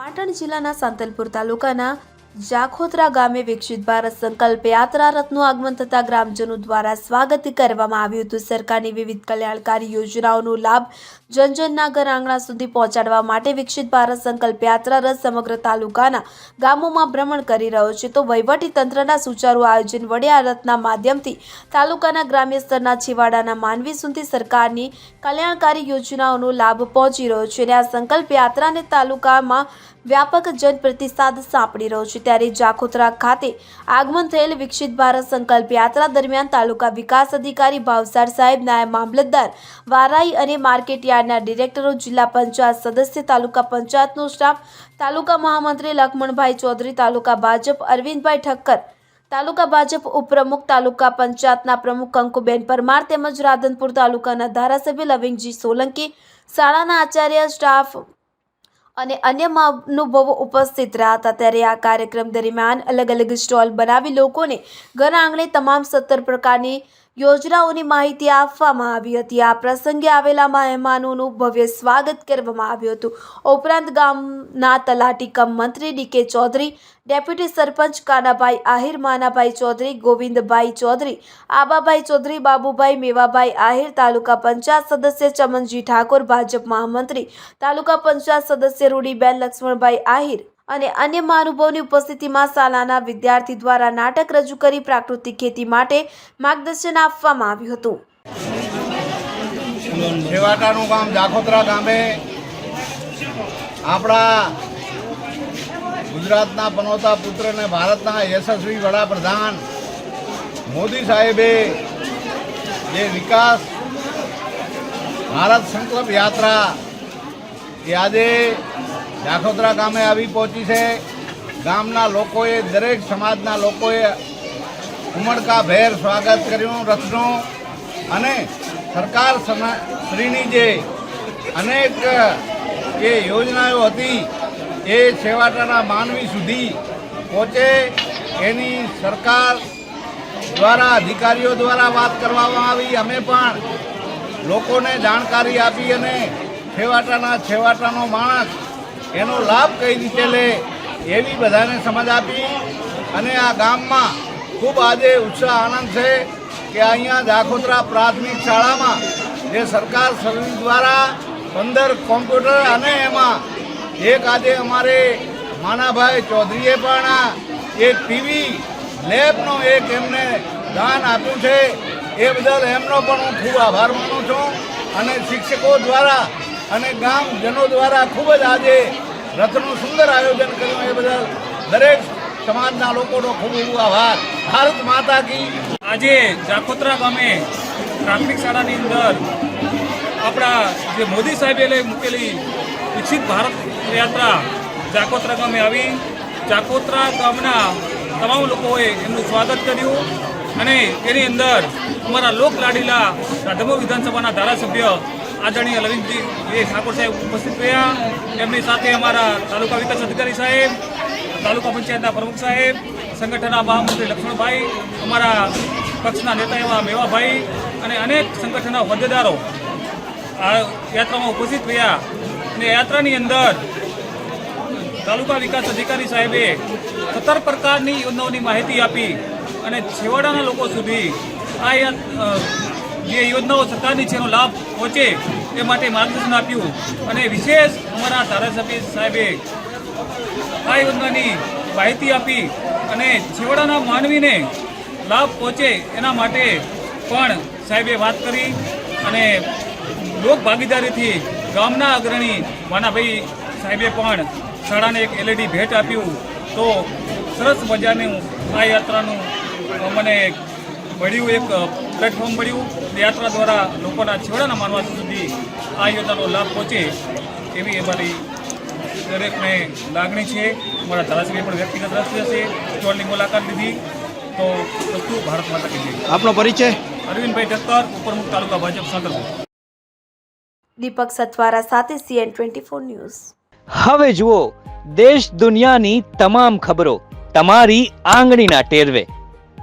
પાટણ જિલ્લાના સાંતલપુર તાલુકાના જાખોત્રા ગામે વિકસિત ભારત સંકલ્પ યાત્રા રથનું આગમન થતા ગ્રામજનો દ્વારા સ્વાગત કરવામાં આવ્યું હતું. સરકારની વિવિધ કલ્યાણકારી યોજનાઓનો લાભ જનજનના ઘર આંગણા સુધી પહોંચાડવા માટે વિકસિત ભારત સંકલ્પ યાત્રા રથ સમગ્ર તાલુકાના ગામોમાં ભ્રમણ કરી રહ્યો છે. તો વહીવટી તંત્રના સુચારુ આયોજન વડે આ રથના માધ્યમથી તાલુકાના ગ્રામ્ય સ્તરના છેવાડાના માનવી સુધી સરકારની કલ્યાણકારી યોજનાઓનો લાભ પહોંચી રહ્યો છે અને આ સંકલ્પ યાત્રાને તાલુકામાં વ્યાપક જન પ્રતિસાદ સાંપડી રહ્યો છે. ત્યારે જાખોત્રા ખાતે આગમન થયેલ વિકસિત ભારત સંકલ્પ યાત્રા દરમિયાન તાલુકા વિકાસ અધિકારી ભાવસાર સાહેબ, નાયબ મામલતદાર વારાઈ અને માર્કેટ યાર્ડના ડિરેક્ટરો, જિલ્લા પંચાયત સદસ્ય, તાલુકા પંચાયતનો સ્ટાફ, તાલુકા મહામંત્રી લખમણભાઈ ચૌધરી, તાલુકા ભાજપ અરવિંદભાઈ ઠક્કર, તાલુકા ભાજપ ઉપપ્રમુખ, તાલુકા પંચાયતના પ્રમુખ કંકુબેન પરમાર તેમજ રાધનપુર તાલુકાના ધારાસભ્ય લવિંગજી સોલંકી, શાળાના આચાર્ય, સ્ટાફ અને અન્ય મહાનુભવો ઉપસ્થિત રહ્યા હતા. ત્યારે આ કાર્યક્રમ દરમિયાન અલગ અલગ સ્ટોલ બનાવી લોકોને ઘર આંગણે તમામ સત્તર પ્રકારની યોજનાઓની માહિતી આપવામાં આવી હતી. આ પ્રસંગે આવેલા મહેમાનોનું ભવ્ય સ્વાગત કરવામાં આવ્યું હતું. ઉપરાંત ગામના તલાટી કમ મંત્રી D K Chaudhary, deputy sarpanch Kanabhai Ahir, Manabhai Chaudhary, Govindbhai Chaudhary, Ababhai Chaudhary, Babubhai Mevabhai Ahir, taluka panchayat સદસ્ય ચમનજી ઠાકોર, ભાજપ મહામંત્રી, તાલુકા પંચાયત સદસ્ય રૂડીબેન લક્ષ્મણભાઈ આહિર અને અન્ય મહાનુભાવોની ઉપસ્થિતિમાં શાલાના વિદ્યાર્થી દ્વારા નાટક રજૂ કરી પ્રાકૃતિક ખેતી માટે માર્ગદર્શન આપવામાં આવ્યું હતું. છેવાડાનું ગામ જાખોત્રા ગામે આપણા ગુજરાતના પનોતા પુત્ર અને ભારતના યશસ્વી વડાપ્રધાન મોદી સાહેબે જે વિકાસ ભારત સંકલ્પ યાત્રા એ આજે જાખોત્રા ગામે આવી પહોંચી છે. ગામના લોકોએ, દરેક સમાજના લોકોએ ઉમળકાભેર સ્વાગત કર્યું રથનું અને સરકાર શ્રીની જે અનેક, જે યોજનાઓ હતી, એ છેવાટાના માનવી સુધી પહોંચે, એની સરકાર દ્વારા, અધિકારીઓ દ્વારા વાત કરવામાં આવી. અમે પણ લોકોને જાણકારી આપી અને છેવાટાના છેવાટાનો માણસ એનો લાભ કઈ રીતે લે એવી બધાને સમજ આપી અને આ ગામમાં ખૂબ આજે ઉત્સાહ આનંદ છે કે અહીંયા જાખોત્રા પ્રાથમિક શાળામાં જે સરકાર સર્વિસ દ્વારા પંદર કોમ્પ્યુટર અને એમાં એક આજે અમારે માનાભાઈ ચૌધરીએ પણ એક ટીવી લેબનો એક એમને દાન આપ્યું છે એ બદલ એમનો પણ હું ખૂબ આભાર માનું છું અને શિક્ષકો દ્વારા અને ગામજનો દ્વારા ખૂબ જ આજે રથનું સુંદર આયોજન કર્યું. એ બદલ દરેક સમાજના લોકોનો ખૂબ ખૂબ આભાર. ભારત માતા કી આજે જાખોત્રા ગામે પ્રાથમિક શાળાની અંદર આપણા જે મોદી સાહેબે મૂકેલી વિકસિત ભારત યાત્રા જાકોત્રા ગામે આવી. જાકોત્રા ગામના તમામ લોકોએ એમનું સ્વાગત કર્યું અને એની અંદર અમારા લોક લાડીલા રાધમો વિધાનસભાના ધારાસભ્ય આદરણીય એ ઠાકોર સાહેબ ઉપસ્થિત રહ્યા. એમની સાથે અમારા તાલુકા વિકાસ અધિકારી સાહેબ, તાલુકા પંચાયતના પ્રમુખ સાહેબ, સંગઠનના મહામંત્રી લક્ષ્મણભાઈ, અમારા પક્ષના નેતા એવા મેવાભાઈ અને અનેક સંગઠનના હોદ્દેદારો આ યાત્રામાં ઉપસ્થિત રહ્યા. અને યાત્રાની અંદર તાલુકા વિકાસ અધિકારી સાહેબે સત્તર પ્રકારની યોજનાઓની માહિતી આપી અને છેવાડાના લોકો સુધી આ જે યોજનાઓ સરકારની છે, એનો લાભ પહોંચે એ માટે માર્ગદર્શન આપ્યું. અને વિશેષ અમારા ધારાસભ્ય સાહેબે આ યોજનાની માહિતી આપી અને છેવાડાના માનવીને લાભ પહોંચે એના માટે પણ સાહેબે વાત કરી અને લોક ભાગીદારીથી ગામના અગ્રણી માનાભાઈ સાહેબે પણ શાળાને એક એલઈડી ભેટ આપ્યું. તો સરસ મજાનું આ યાત્રાનું મને મળ્યું એક પ્લેટફોર્મ મળ્યું. યાત્રા દ્વારા લોકોના છેવાડાના માનવા સુધી આ યોજનાનો લાભ પહોંચે એવી અમારી દરેકને લાગણી છે. અમારા ધારાસભ્ય પણ વ્યક્તિગત રસ છે. સ્ટોલની મુલાકાત લીધી. તો વસ્તુ ભારત માતા કી આપનો પરિચય? અરવિંદભાઈ ઠક્કર ઉપરમુખ તાલુકા ભાજપ સાંતરપુર. દીપક સથવારા સાથે સીએન ટ્વેન્ટી ફોર ન્યૂઝ. હવે જુઓ દેશ દુનિયાની તમામ ખબરો તમારી આંગળીના ટેરવે.